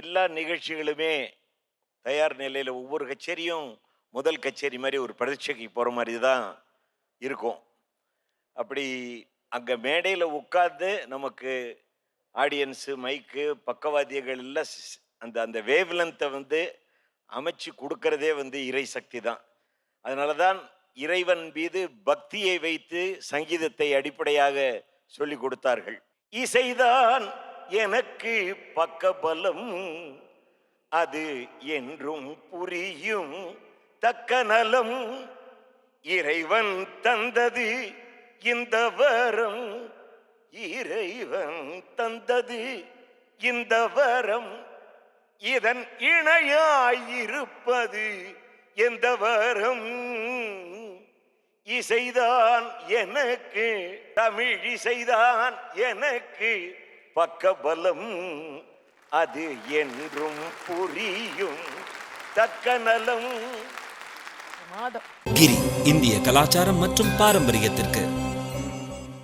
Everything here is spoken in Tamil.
எல்லா நிகழ்ச்சிகளுமே தயார் நிலையில் ஒவ்வொரு கச்சேரியும் முதல் கச்சேரி மாதிரி ஒரு பரீட்சைக்கு போகிற மாதிரி தான் இருக்கும். அப்படி அங்கே மேடையில் உட்கார்ந்து நமக்கு ஆடியன்ஸு மைக்கு பக்கவாதியங்கள் எல்லாம் அந்த அந்த வேவ்லென்த்தை வந்து அமைச்சு கொடுக்கறதே வந்து இறை சக்தி தான். அதனால தான் இறைவன் மீது பக்தியை வைத்து சங்கீதத்தை அடிப்படையாக சொல்லி கொடுத்தார்கள். இசைதான் எனக்கு பக்கபலம். அது என்றும் புரியும் தக்க நலம். இறைவன் தந்தது இந்த வரம். இறைவன் தந்தது இந்த வரம். இதன் இணையாயிருப்பது எந்த வரம்? இசைதான் எனக்கு தமிழ் இசைதான் எனக்கு பக்கபலம் அது என்றும் புரியும். தக்க நலம் கிரி இந்திய கலாச்சாரம் மற்றும் பாரம்பரியத்திற்கு